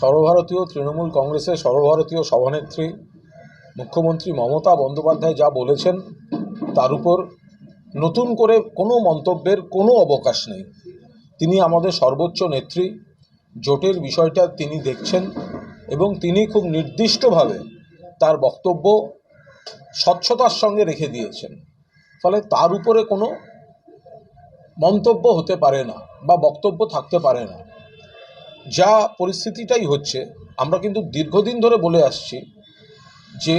সর্বভারতীয় তৃণমূল কংগ্রেসের সর্বভারতীয় সভানেত্রী মুখ্যমন্ত্রী মমতা বন্দ্যোপাধ্যায় যা বলেছেন, তার উপর নতুন করে কোনো মন্তব্যের কোনো অবকাশ নেই। তিনি আমাদের সর্বোচ্চ নেত্রী, জোটের বিষয়টা তিনি দেখছেন এবং তিনি খুব নির্দিষ্টভাবে তার বক্তব্য স্বচ্ছতার সঙ্গে রেখে দিয়েছেন। ফলে তার উপরে কোনো মন্তব্য হতে পারে না বা বক্তব্য থাকতে পারে না। যা পরিস্থিতিটাই হচ্ছে, আমরা কিন্তু দীর্ঘদিন ধরে বলে আসছি যে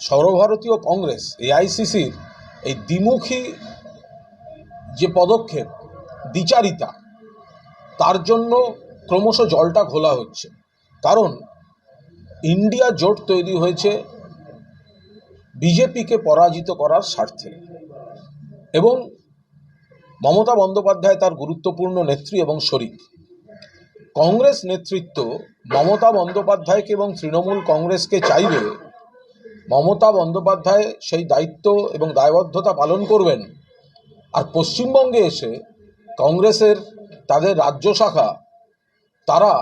সর্বভারতীয় কংগ্রেস, এআইসিসির এই দ্বিমুখী যে পদক্ষেপ, দ্বিচারিতা, তার জন্য ক্রমশ জলটা ঘোলা হচ্ছে। কারণ ইন্ডিয়া জোট তৈরি হয়েছে বিজেপিকে পরাজিত করার স্বার্থে এবং মমতা বন্দ্যোপাধ্যায় তার গুরুত্বপূর্ণ নেত্রী এবং শরিক। কংগ্রেস নেতৃত্ব মমতা বন্দ্যোপাধ্যায়কে এবং তৃণমূল কংগ্রেসকে চাইবে, মমতা বন্দ্যোপাধ্যায় সেই দায়িত্ব এবং দায়বদ্ধতা পালন করবেন। আর পশ্চিমবঙ্গে এসে কংগ্রেসের তাদের রাজ্য শাখা, তারা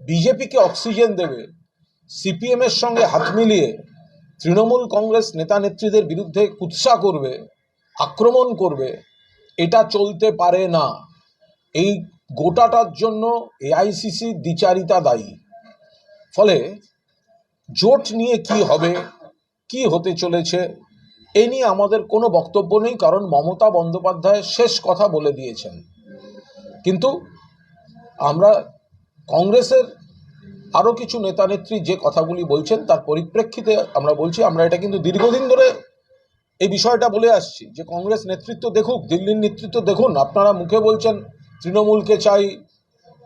বিজেপিকে অক্সিজেন দেবে, সিপিএমের সঙ্গে হাত মিলিয়ে তৃণমূল কংগ্রেস নেতা নেত্রীদের বিরুদ্ধে কুৎসা করবে, আক্রমণ করবে, এটা চলতে পারে না। এই গোটাটার জন্য এআইসিসি দ্বিচারিতা দায়ী। ফলে জোট নিয়ে কি হবে, কি হতে চলেছে, এ নিয়ে আমাদের কোনো বক্তব্য নেই, কারণ মমতা বন্দ্যোপাধ্যায় শেষ কথা বলে দিয়েছেন। কিন্তু আমরা কংগ্রেসের আরও কিছু নেতা নেত্রী যে কথাগুলি বলছেন, তার পরিপ্রেক্ষিতে আমরা বলছি, আমরা এটা কিন্তু দীর্ঘদিন ধরে এই বিষয়টা বলে আসছি যে কংগ্রেস নেতৃত্ব দেখুক, দিল্লির নেতৃত্ব দেখুন, আপনারা মুখে বলছেন তৃণমূলকে চাই,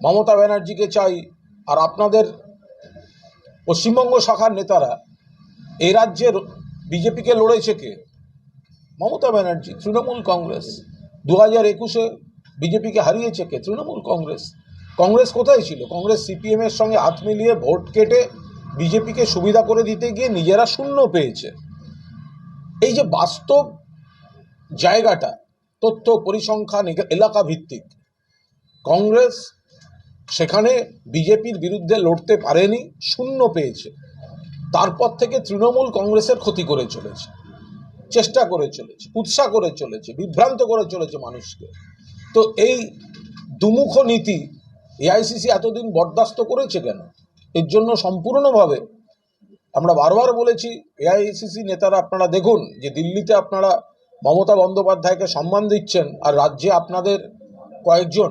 মমতা ব্যানার্জিকে চাই, আর আপনাদের পশ্চিমবঙ্গ শাখার নেতারা, এই রাজ্যের বিজেপিকে লড়েছে কে? মমতা ব্যানার্জি, তৃণমূল কংগ্রেস। দু হাজার একুশে বিজেপিকে হারিয়েছে কে? তৃণমূল কংগ্রেস। কংগ্রেস কোথায় ছিল? কংগ্রেস সিপিএমের সঙ্গে হাত মিলিয়ে ভোট কেটে বিজেপিকে সুবিধা করে দিতে গিয়ে নিজেরা শূন্য পেয়েছে। এই যে বাস্তব জায়গাটা, তথ্য পরিসংখ্যান এলাকা ভিত্তিক কংগ্রেস সেখানে বিজেপির বিরুদ্ধে লড়তে পারেনি, শূন্য পেয়েছে। তারপর থেকে তৃণমূল কংগ্রেসের ক্ষতি করে চলেছে, চেষ্টা করে চলেছে উৎসাহ করে চলেছে, বিভ্রান্ত করে চলেছে মানুষকে। তো এই দুমুখ নীতি এআইসিসি এতদিন বরদাস্ত করেছে কেন? এর জন্য সম্পূর্ণভাবে আমরা বারবার বলেছি, এআইসিসি নেতারা আপনারা দেখুন যে দিল্লিতে আপনারা মমতা বন্দ্যোপাধ্যায়কে সম্মান দিচ্ছেন আর রাজ্যে আপনাদের কয়েকজন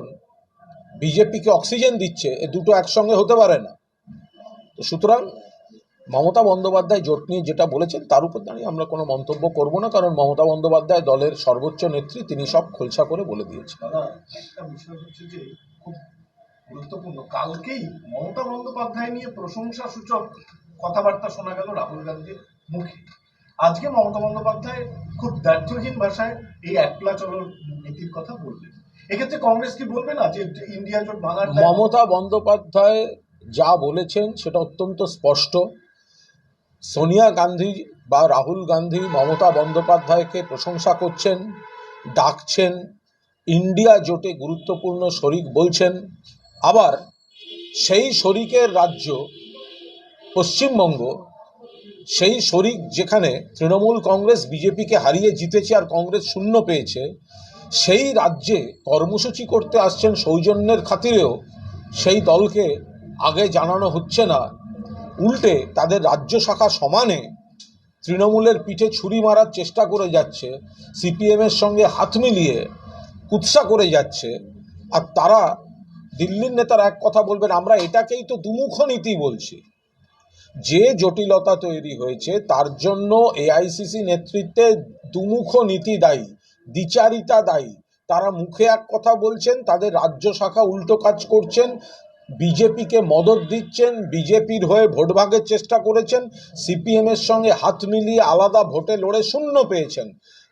বিজেপিকে অক্সিজেন দিচ্ছে, এ দুটো একসঙ্গে হতে পারে না। তো সুতরাং মমতা বন্দ্যোপাধ্যায় জোট নিয়ে যেটা বলেছেন, তার উপর দাঁড়িয়ে আমরা কোনো মন্তব্য করব না, কারণ মমতা বন্দ্যোপাধ্যায় দলের সর্বোচ্চ নেত্রী, তিনি সব খোলসা করে বলে দিয়েছেন। গুরুত্বপূর্ণ। কালকেই মমতা বন্দ্যোপাধ্যায় নিয়ে প্রশংসা সূচক কথাবার্তা শোনা গেল রাহুল গান্ধীর মুখে। আজকে মমতা বন্দ্যোপাধ্যায় খুব দ্ব্যর্থহীন ভাষায় এই একলা চলো নীতির কথা বললেন। এক্ষেত্রে কংগ্রেস কি বলবে না যে ইন্ডিয়া জোট ভাঙার মমতা বন্দ্যোপাধ্যায় যা বলেছেন সেটা অত্যন্ত স্পষ্ট। সোনিয়া গান্ধী বা রাহুল গান্ধী মমতা বন্দ্যোপাধ্যায়কে প্রশংসা করছেন, ডাকছেন, ইন্ডিয়া জোটে গুরুত্বপূর্ণ শরিক বলছেন। আবার সেই শরিকের রাজ্য পশ্চিমবঙ্গ, সেই শরিক যেখানে তৃণমূল কংগ্রেস, বিজেপিকে হারিয়ে জিতেছে আর কংগ্রেস শূন্য পেয়েছে সেই রাজ্যে কর্মসূচি করতে আসছেন সৌজন্যের খাতিরেও সেই দলকে আগে জানানো হচ্ছে না। উল্টে তাদের রাজ্য শাখা সমানে তৃণমূলের পিঠে ছুরি মারার চেষ্টা করে যাচ্ছে সিপিএমের সঙ্গে হাত মিলিয়ে কুৎসা করে যাচ্ছে আর তারা দিল্লির নেতারা এক কথা বলবেন, আমরা এটাকেই তো দুমুখ নীতি বলছি। যে জটিলতা তৈরি হয়েছে, তার জন্য এআইসিসি নেতৃত্বে দুমুখ নীতি দায়ী। দ্বিচারিতা দায়ী। তারা মুখে এক কথা বলছেন, তাদের রাজ্য শাখা উল্টো কাজ করছেন, বিজেপিকে মদত দিচ্ছেন, বিজেপির হয়ে ভোট ভাগের চেষ্টা করেছেন সিপিএমের সঙ্গে হাত মিলিয়ে আলাদা ভোটে লড়ে শূন্য পেয়েছেন।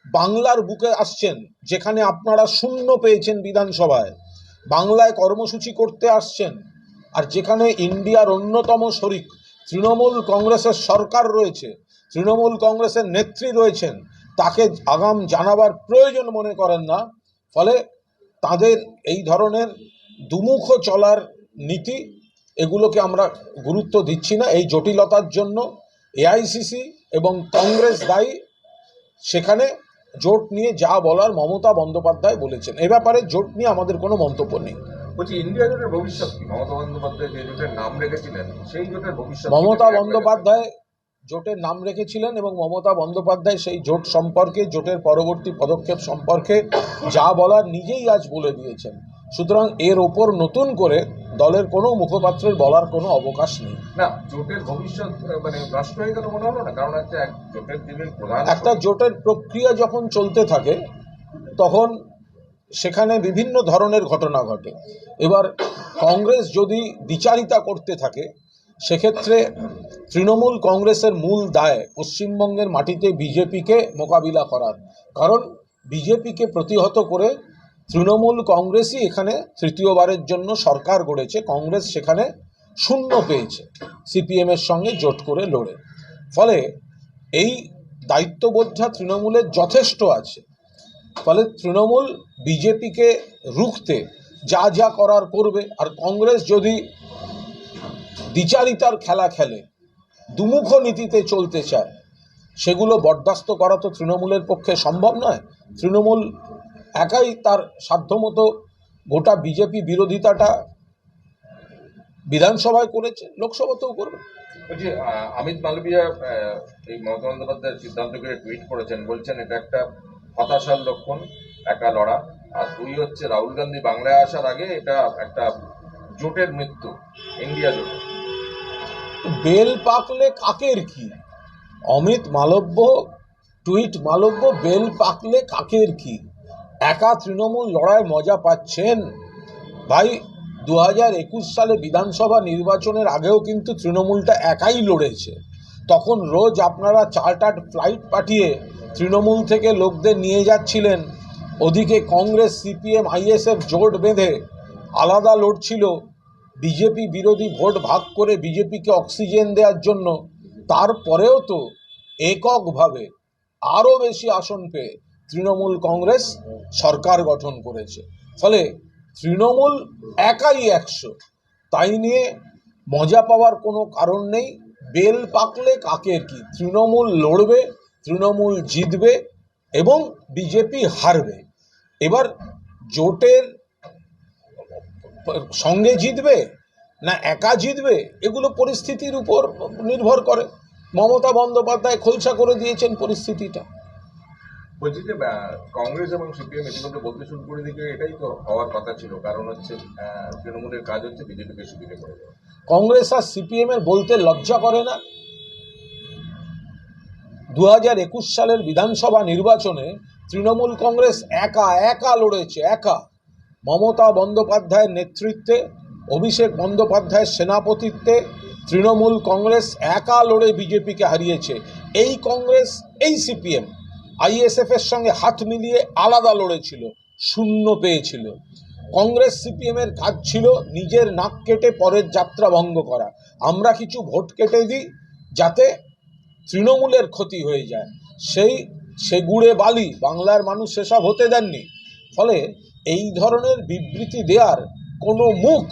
বাংলার বুকে আসছেন, যেখানে আপনারা শূন্য পেয়েছেন বিধানসভায়। বাংলায় কর্মসূচি করতে আসছেন, আর যেখানে ইন্ডিয়ার অন্যতম শরিক তৃণমূল কংগ্রেসের সরকার রয়েছে, তৃণমূল কংগ্রেসের নেত্রী রয়েছেন তাকে আগাম জানাবার প্রয়োজন মনে করেন না। ফলে তাদের এই ধরনের দুমুখ চলার নীতি এগুলোকে আমরা গুরুত্ব দিচ্ছি না। এই জটিলতার জন্য এআইসিসি এবং কংগ্রেস দায়ী সেখানে জোট নিয়ে যা বলার মমতা বন্দ্যোপাধ্যায় বলেছেন। এ ব্যাপারে জোট নিয়ে আমাদের কোনো মন্তব্য নেই। বলছি ইন্ডিয়া জোটের ভবিষ্যৎ মমতা বন্দ্যোপাধ্যায় যে জোটের নাম রেখেছিলেন সেই জোটের ভবিষ্যৎ মমতা বন্দ্যোপাধ্যায় জোটের নাম রেখেছিলেন এবং মমতা বন্দ্যোপাধ্যায় সেই জোট সম্পর্কে জোটের পরবর্তী পদক্ষেপ সম্পর্কে যা বলার নিজেই আজ বলে দিয়েছেন। সুতরাং এর ওপর নতুন করে দলের কোনো মুখপাত্রের বলার কোনো অবকাশ নেই। না জোটের ভবিষ্যৎ মানে হয়ে গেল মনে হলো না? কারণ হচ্ছে এক জোটের যিনি প্রধান একটা জোটের প্রক্রিয়া যখন চলতে থাকে তখন সেখানে বিভিন্ন ধরনের ঘটনা ঘটে। এবার কংগ্রেস যদি বিচারিতা করতে থাকে সেক্ষেত্রে তৃণমূল কংগ্রেসের মূল দায় পশ্চিমবঙ্গের মাটিতে বিজেপিকে মোকাবিলা করার। কারণ বিজেপিকে প্রতিহত করে তৃণমূল কংগ্রেসই এখানে তৃতীয়বারের জন্য সরকার গড়েছে। কংগ্রেস সেখানে শূন্য পেয়েছে সিপিএমের সঙ্গে জোট করে লড়ে। ফলে এই দায়িত্ববোধটা তৃণমূলের যথেষ্ট আছে। ফলে তৃণমূল বিজেপিকে রুখতে যা যা করার করবে। আর কংগ্রেস যদি দ্বিচারিতার খেলা খেলে, দুমুখ নীতিতে চলতে চায়, সেগুলো বরদাস্ত করা তো তৃণমূলের পক্ষে সম্ভব নয়। তৃণমূল একাই তার সাধ্যমতো গোটা বিজেপি বিরোধিতাটা বিধানসভায় করেছে, লোকসভাতেও করবে। বলছি অমিত মালবিয়া এই মমতা বন্দ্যোপাধ্যায়ের সিদ্ধান্তকে টুইট করেছেন, বলছেন, এটা একটা হতাশার লক্ষণ, একা লড়া। আর দুই হচ্ছে, রাহুল গান্ধী বাংলায় আসার আগে এটা একটা জোটের মৃত্যু, ইন্ডিয়া জোটের বেল পাকলে কাকের কি? অমিত মালব্য, টুইট মালব্য, বেল পাকলে কাকের কি? একা তৃণমূল লড়াই মজা পাচ্ছেন? ভাই দু হাজার একুশ সালে বিধানসভা নির্বাচনের আগেও কিন্তু তৃণমূলটা একাই লড়েছে। তখন রোজ আপনারা চার্টার্ড ফ্লাইট পাঠিয়ে তৃণমূল থেকে লোকদের নিয়ে যাচ্ছিলেন। ওদিকে কংগ্রেস, সিপিএম, আইএসএফ জোট বেঁধে আলাদা লড়ছিল বিজেপি বিরোধী ভোট ভাগ করে বিজেপিকে অক্সিজেন দেওয়ার জন্য। তারপরেও তো এককভাবে আরও বেশি আসন পেয়ে তৃণমূল কংগ্রেস সরকার গঠন করেছে। ফলে তৃণমূল একাই একশো। তাই নিয়ে মজা পাওয়ার কোনো কারণ নেই। বেল পাকলে কাকের কি? তৃণমূল লড়বে, তৃণমূল জিতবে এবং বিজেপি হারবে। এবার জোটের সঙ্গে জিতবে না একা জিতবে এগুলো পরিস্থিতির উপর নির্ভর করে। মমতা বন্দ্যোপাধ্যায় খোলসা করে দিয়েছেন পরিস্থিতিটা। বলছি যে কংগ্রেস এবং সিপিএম ইতিমধ্যে বলতে শুরু করে দিকে এটাই তো হওয়ার কথা ছিল। কারণ হচ্ছে তৃণমূলের কাজ হচ্ছে বিজেপিকে সুবিধে করে কংগ্রেস আর সিপিএম এর বলতে লজ্জা করে না। দু হাজার একুশ সালের বিধানসভা নির্বাচনে তৃণমূল কংগ্রেস একা একা লড়েছে একা। মমতা বন্দ্যোপাধ্যায়ের নেতৃত্বে, অভিষেক বন্দ্যোপাধ্যায়ের সেনাপতিত্বে তৃণমূল কংগ্রেস একা লড়ে বিজেপিকে হারিয়েছে। এই কংগ্রেস, এই সিপিএম আইএসএফ এর সঙ্গে হাত মিলিয়ে আলাদা লড়েছিল, শূন্য পেয়েছিল। কংগ্রেস সিপিএম এর কাজ ছিল নিজের নাক কেটে পরের যাত্রা ভঙ্গ করা। আমরা কিছু ভোট কেটে দিই যাতে তৃণমূলের ক্ষতি হয়ে যায়। সেই, সে গুড়ে বালি, বাংলার মানুষ সেসব হতে দেননি। ফলে এই ধরনের বিবৃতি দেওয়ার কোনো মুখ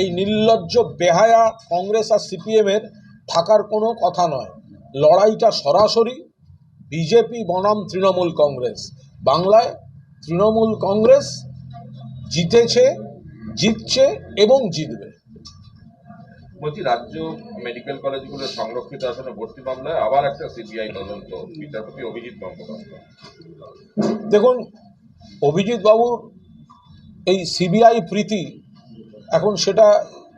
এই নির্লজ্জ বেহায়া কংগ্রেস আর সিপিএমের থাকার কোনো কথা নয়। লড়াইটা সরাসরি বিজেপি বনাম তৃণমূল কংগ্রেস। বাংলায় তৃণমূল কংগ্রেস জিতেছে জিতছে এবং জিতবে। বলছি রাজ্য মেডিকেল কলেজগুলোর সংরক্ষিত আসনে ভর্তি মামলায় আবার একটা সিবিআই তদন্ত। বিচারপতি অভিজিৎ গঙ্গোপাধ্যায় দেখুন অভিজিৎ বাবুর এই সিবিআই প্রীতি এখন সেটা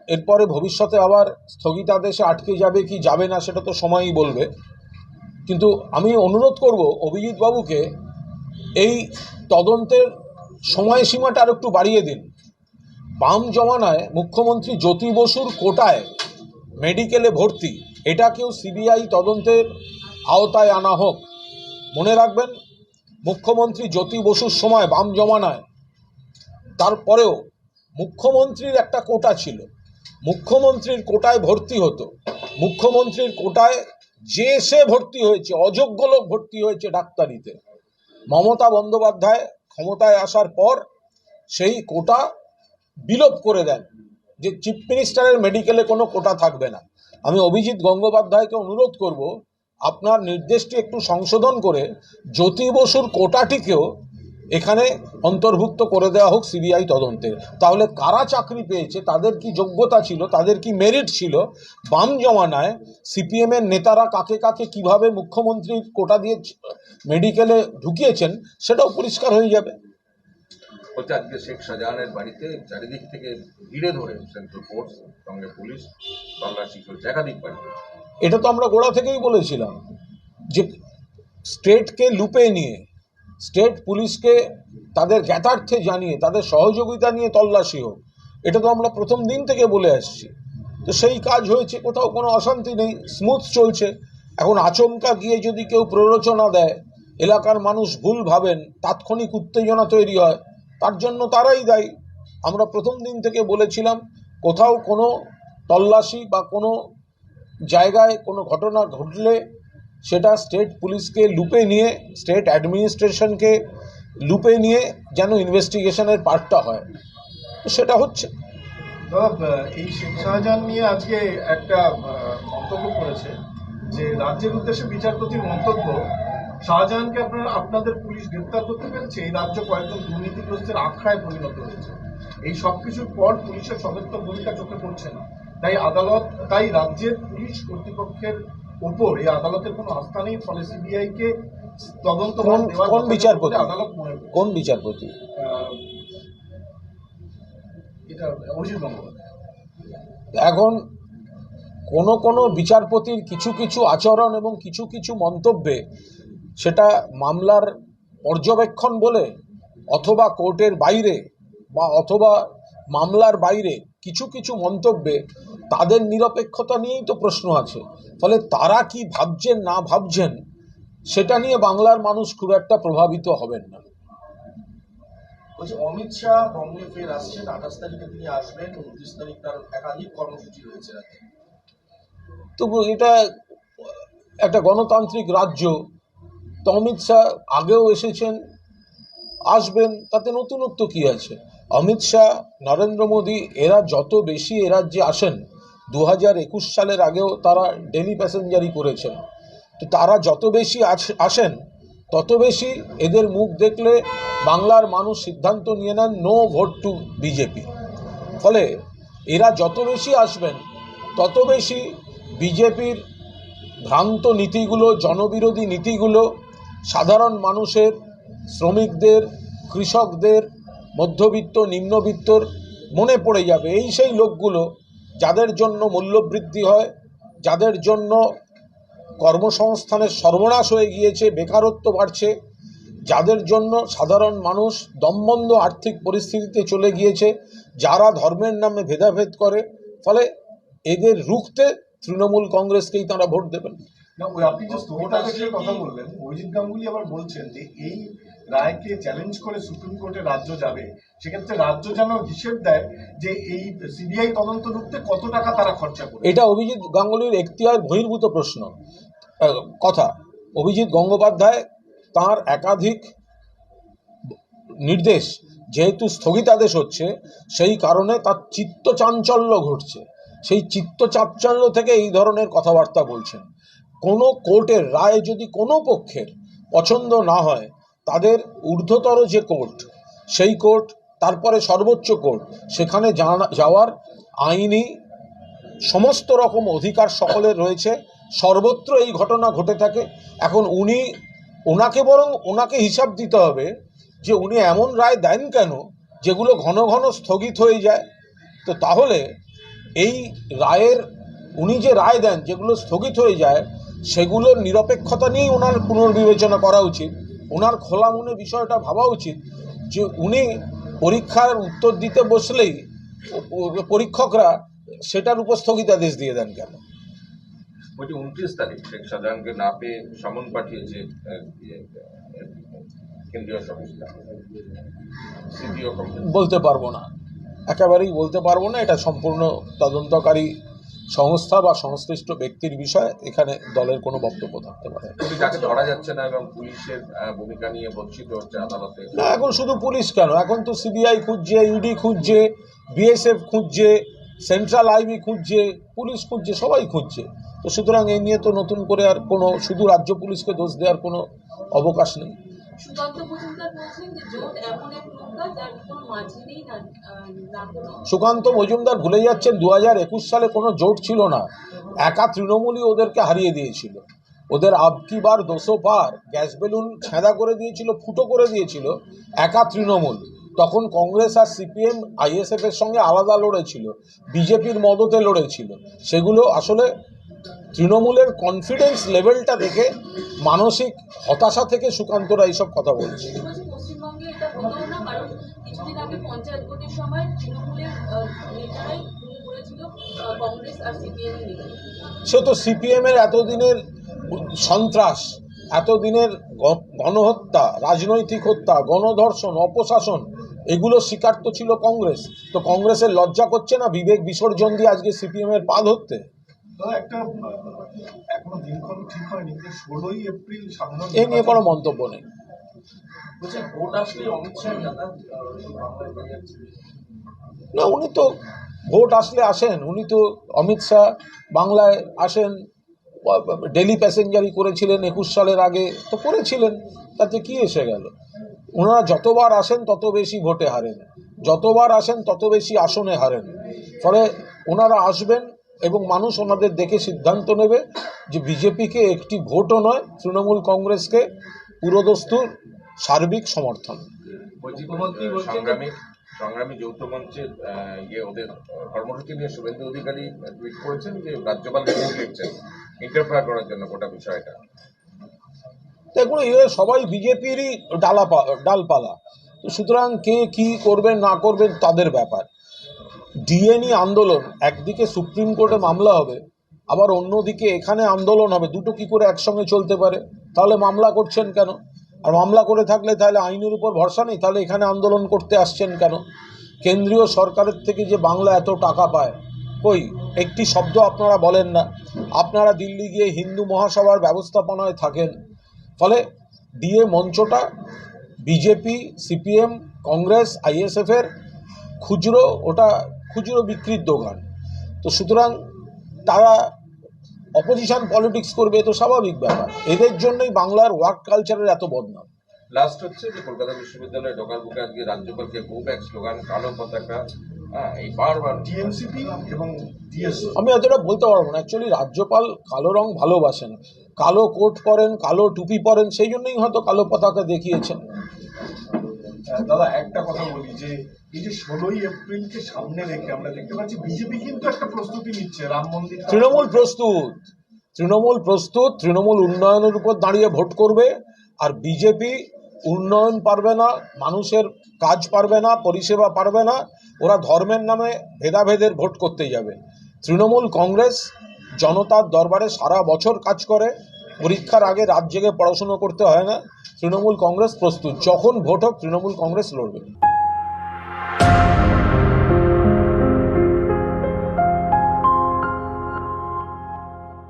এরপরে ভবিষ্যতে আবার স্থগিতাদেশে আটকে যাবে কি যাবে না সেটা তো সময়ই বলবে। কিন্তু আমি অনুরোধ করব অভিজিৎ বাবুকে এই তদন্তের সময়সীমাটা আর একটু বাড়িয়ে দিন। বাম জমানায় মুখ্যমন্ত্রী জ্যোতি বসুর কোটায় মেডিকেলে ভর্তি এটাকেও সিবিআই তদন্তের আওতায় আনা হোক। মনে রাখবেন, মুখ্যমন্ত্রী জ্যোতি বসুর সময় বাম জমানায় তারপরেও মুখ্যমন্ত্রীর একটা কোটা ছিল। মুখ্যমন্ত্রীর কোটায় ভর্তি হতো। মুখ্যমন্ত্রীর কোটায় যে সে ভর্তি হয়েছে, অযোগ্য লোক ভর্তি হয়েছে ডাক্তারিতে। মমতা বন্দ্যোপাধ্যায় ক্ষমতায় আসার পর সেই কোটা বিলোপ করে দেন যে চিফ মিনিস্টারের মেডিকেলে কোনো কোটা থাকবে না। আমি অভিজিৎ গঙ্গোপাধ্যায়কে অনুরোধ করব, আপনার নির্দেশটি একটু সংশোধন করে জ্যোতি বসুর কোটাটিকেও এখানে অন্তর্ভুক্ত করে দেওয়া হোক সিবিআই তদন্তে। তাহলে কারা চাকরি পেয়েছে তাদের কি যোগ্যতা ছিল তাদের কি মেরিট ছিল? বাম জমানায় সিপিএমের নেতারা কাকে কাকে কীভাবে মুখ্যমন্ত্রীর কোটা দিয়ে মেডিকেলে ঢুকিয়েছেন সেটাও পরিষ্কার হয়ে যাবে। হচ্ছে আজকে শেখ শাহজাহানের বাড়িতে চারিদিক থেকে ঘিরে ধরে সেন্ট্রাল ফোর্স সঙ্গে পুলিশ তল্লাশি চলছে একাধিক বাড়িতে। এটা তো আমরা গোড়া থেকেই বলেছিলাম যে স্টেটকে লুপে নিয়ে স্টেট পুলিশকে তাদের জ্ঞাতার্থে জানিয়ে, তাদের সহযোগিতা নিয়ে তল্লাশি হোক, এটা তো আমরা প্রথম দিন থেকে বলে আসছি। তো সেই কাজ হয়েছে, কোথাও কোনো অশান্তি নেই, স্মুথ চলছে। এখন আচমকা গিয়ে যদি কেউ প্ররোচনা দেয়, এলাকার মানুষ ভুল ভাবেন, তাৎক্ষণিক উত্তেজনা তৈরি হয়, তার জন্য তারাই দায়ী। আমরা প্রথম দিন থেকে বলেছিলাম, কোথাও কোনো তল্লাশি বা কোনো জায়গায় কোনো ঘটনা ঘটলে সেটা স্টেট পুলিশকে লুপে নিয়ে স্টেট অ্যাডমিনিস্ট্রেশনকে লুপে নিয়ে যেন ইনভেস্টিগেশনের পার্টটা হয়। সেটা হচ্ছে। এই শেখ শাহজাহান নিয়ে আজকে একটা মন্তব্য করেছে যে রাজ্যের উদ্দেশ্যে বিচারপতির মন্তব্য, শাহজাহানকে আপনার, আপনাদের পুলিশ গ্রেপ্তার করতে পেরেছে, এই রাজ্য কয়েকজন দুর্নীতিগ্রস্তের আখড়ায় পরিণত হয়েছে। এই সব কিছুর পর পুলিশের সদর্থক ভূমিকা চোখে পড়ছে না। তাই আদালত, তাই রাজ্যের পুলিশ কর্তৃপক্ষের উপর এই আদালতের কোনো আস্থা নেই ফলে সিবিআই কে তদন্ত কোন- বিচারপতি? আদালত কোন বিচারপতি? এটা অরিজিৎ গঙ্গোপাধ্যায় এখন কোনো কোনো বিচারপতির কিছু কিছু আচরণ এবং কিছু কিছু মন্তব্যে সেটা মামলার পর্যবেক্ষণ বলে অথবা কোর্টের বাইরে বা অথবা মামলার বাইরে কিছু কিছু মন্তব্যে তাদের নিরপেক্ষতা নিয়েই তো প্রশ্ন আছে। ফলে তারা কি ভাবছেন না ভাবছেন সেটা নিয়ে বাংলার মানুষ খুব একটা প্রভাবিত হবেন না। বলছি অমিত শাহ বঙ্গে ফের আসছেন আঠাশ তারিখে তিনি আসবেন উনত্রিশ তারিখ তার একাধিক কর্মসূচি রয়েছে তবু এটা একটা গণতান্ত্রিক রাজ্য তো অমিত শাহ আগেও এসেছেন আসবেন তাতে নতুনত্ব কি আছে? অমিত শাহ নরেন্দ্র মোদী এরা যত বেশি এ রাজ্যে আসেন দু হাজার একুশ সালের আগেও তারা ডেলি প্যাসেঞ্জারই করেছেন। তো তারা যত বেশি আস- আসেন, তত বেশি এদের মুখ দেখলে বাংলার মানুষ সিদ্ধান্ত নিয়ে নেন নো ভোট টু বিজেপি ফলে এরা যত বেশি আসবেন, তত বেশি বিজেপির ভ্রান্ত নীতিগুলো, জনবিরোধী নীতিগুলো, সাধারণ মানুষের, শ্রমিকদের, কৃষকদের, মধ্যবিত্ত, নিম্নবিত্তর মনে পড়ে যাবে। এই সেই লোকগুলো যাদের জন্য মূল্যবৃদ্ধি হয় যাদের জন্য কর্মসংস্থানের সর্বনাশ হয়ে গিয়েছে বেকারত্ব বাড়ছে যাদের জন্য সাধারণ মানুষ দমবন্ধ আর্থিক পরিস্থিতিতে চলে গিয়েছে যারা ধর্মের নামে ভেদাভেদ করে ফলে এদের রুখতে তৃণমূল কংগ্রেসকেই তারা ভোট দেবেন। না ওই আপনি যে কথা বললেন অরিজিৎ গাঙ্গুলি আবার বলছেন যে এই রায়কে চ্যালেঞ্জ করে সুপ্রিম কোর্টে রাজ্য যাবে, সেক্ষেত্রে রাজ্য যেন হিসেব দেয় যে এই সিবিআই তদন্ত ঢুকতে কত টাকা তারা খরচা করে এটা অভিজিৎ গাঙ্গুলির এখতিয়ার বহির্ভূত প্রশ্ন। কথা, অভিজিৎ গঙ্গোপাধ্যায় তার একাধিক নির্দেশ যেহেতু স্থগিতাদেশ হচ্ছে, সেই কারণে তার চিত্ত চাঞ্চল্য ঘটছে। সেই চিত্ত চাঞ্চল্য থেকে এই ধরনের কথাবার্তা বলছেন। কোনো কোর্টের রায় যদি কোনো পক্ষের পছন্দ না হয় তাদের ঊর্ধ্বতর যে কোর্ট, সেই কোর্ট, তারপরে সর্বোচ্চ কোর্ট, সেখানে যাওয়ার আইনি সমস্ত রকম অধিকার সকলের রয়েছে। সর্বত্র এই ঘটনা ঘটে থাকে। এখন উনি, ওনাকে বরং ওনাকে হিসাব দিতে হবে যে উনি এমন রায় দেন কেন যেগুলো ঘন ঘন স্থগিত হয়ে যায়। তো তাহলে এই রায়ের, উনি যে রায় দেন যেগুলো স্থগিত হয়ে যায়, সেগুলোর নিরপেক্ষতা নিয়েই ওনার পুনর্বিবেচনা করা উচিত। ওনার খোলা মনে বিষয়টা ভাবা উচিত যে উনি পরীক্ষার উত্তর দিতে বসলেই পরীক্ষকরা সেটার উপর স্থগিতাদেশ দিয়ে দেন কেন? বলছি উনত্রিশ তারিখ শেখ শাহজাহানকে না পেয়ে সমন পাঠিয়েছে ইয়ে, কেন্দ্রীয় সংস্থা বলতে পারব না। একেবারেই বলতে পারব না এটা সম্পূর্ণ তদন্তকারী সংস্থা বা সংশ্লিষ্ট ব্যক্তির বিষয় এখানে দলের কোনো বক্তব্য থাকতে পারে। ধরা যাচ্ছে না এবং পুলিশের ভূমিকা নিয়ে বর্ষিত হচ্ছে আদালতে? না এখন শুধু পুলিশ কেন? এখন তো সিবিআই খুঁজছে ইডি খুঁজছে বিএসএফ খুঁজছে সেন্ট্রাল আইবি খুঁজছে পুলিশ খুঁজছে সবাই খুঁজছে। তো সুতরাং এই নিয়ে তো নতুন করে আর কোনো শুধু রাজ্য পুলিশকে দোষ দেওয়ার কোনো অবকাশ নেই। সুকান্ত মজুমদার ভুলে যাচ্ছেন দু হাজার একুশ সালে কোনো জোট ছিল না। একা তৃণমূলই ওদেরকে হারিয়ে দিয়েছিল। ওদের আবকি বার দোষো পার গ্যাস বেলুন ছেঁদা করে দিয়েছিল, ফুটো করে দিয়েছিল একা তৃণমূল। তখন কংগ্রেস আর সিপিএম আইএসএফ এর সঙ্গে আলাদা লড়েছিল, বিজেপির মদতে লড়েছিল। সেগুলো আসলে তৃণমূলের কনফিডেন্স লেভেলটা দেখে মানসিক হতাশা থেকে সুকান্তরা এইসব কথা বলছে। তিনি বলছেন পশ্চিমবঙ্গে এটা হতেও না কারণ কিছুদিন আগে পঞ্চায়েত ভোটের সময় তৃণমূলের নেতারাই করেছিল কংগ্রেস আর সিপিএম সে তো সিপিএমের এতদিনের সন্ত্রাস এতদিনের গণহত্যা রাজনৈতিক হত্যা গণধর্ষণ অপশাসন এগুলো স্বীকার তো ছিল কংগ্রেস। তো কংগ্রেসের লজ্জা করছে না বিবেক বিসর্জন দিয়ে আজকে সিপিএমের পা ধরতে? দাদা একটা এখনও দিনক্ষণ ঠিক হয়নি যে ষোলোই এপ্রিল সাধারণ এ নিয়ে কোনো মন্তব্য নেই। না উনি তো ভোট আসলে আসেন উনি তো অমিত শাহ বাংলায় আসেন ডেলি প্যাসেঞ্জারই করেছিলেন একুশ সালের আগে তো করেছিলেন তাতে কি এসে গেল? ওনারা যতবার আসেন তত বেশি ভোটে হারেন যতবার আসেন তত বেশি আসনে হারেন। ফলে ওনারা আসবেন এবং মানুষ ওনাদের দেখে সিদ্ধান্ত নেবে যে বিজেপিকে একটি ভোটও নয় তৃণমূল কংগ্রেসকে পুরোদস্তুর সার্বিক সমর্থন। সংগ্রামী সংগ্রামী যৌথ মঞ্চের ইয়ে ওদের কর্মসূচি নিয়ে শুভেন্দু অধিকারী টুইট করেছেন যে রাজ্যপাল লিখছেন ইন্টারফেয়ার করার জন্য গোটা বিষয়টা। দেখুন এ সবাই বিজেপিরই ডালা ডালপালা। তো সুতরাং কে কি করবেন না করবেন তাদের ব্যাপার। ডিএনই আন্দোলন, একদিকে সুপ্রিম কোর্টে মামলা হবে, আবার অন্যদিকে এখানে আন্দোলন হবে, দুটো কি করে একসঙ্গে চলতে পারে? তাহলে মামলা করছেন কেন? আর মামলা করে থাকলে তাহলে আইনের উপর ভরসা নেই? তাহলে এখানে আন্দোলন করতে আসছেন কেন? কেন্দ্রীয় সরকারের থেকে যে বাংলা এত টাকা পায়, কই? একটি শব্দ আপনারা বলেন না। আপনারা দিল্লি গিয়ে হিন্দু মহাসভার ব্যবস্থাপনায় থাকেন। ফলে ডিএ মঞ্চটা বিজেপি, সিপিএম, কংগ্রেস, আইএসএফের খুচরো, ওটা খুচরো বিক্রির দোকান। তো সুতরাং তারা অপোজিশন পলিটিক্স করবে এ তো স্বাভাবিক ব্যাপার। এদের জন্যই বাংলার ওয়ার্ক কালচারের এত বদনাম। লাস্ট হচ্ছে যে কলকাতা বিশ্ববিদ্যালয়ে ঢোকার বুকে আজকে রাজ্যপালকে গো ব্যাক স্লোগান কালো পতাকা হ্যাঁ এই বারবার টিএমসিপি এবং আমি এতটা বলতে পারব না। অ্যাকচুয়ালি রাজ্যপাল কালো রং ভালোবাসেন। কালো কোট পরেন কালো টুপি পরেন সেই জন্যই হয়তো কালো পতাকা দেখিয়েছেন। দাদা, একটা কথা বলি যে, এই যে ষোলোই এপ্রিলকে সামনে রেখে আমরা দেখতে পাচ্ছি বিজেপি কিন্তু একটা প্রস্তুতি নিচ্ছে, রাম মন্দির তৃণমূল প্রস্তুত তৃণমূল প্রস্তুত, তৃণমূল উন্নয়নের উপর দাঁড়িয়ে ভোট করবে, আর বিজেপি উন্নয়ন পারবে না, মানুষের কাজ পারবে না, পরিষেবা পারবে না, ওরা ধর্মের নামে ভেদাভেদের ভোট করতে যাবে। তৃণমূল কংগ্রেস জনতার দরবারে সারা বছর কাজ করে পরীক্ষার আগে রাত জেগে পড়াশুনো করতে হয় না, তৃণমূল কংগ্রেস প্রস্তুত, যখন ভোট হোক তৃণমূল কংগ্রেস লড়বে।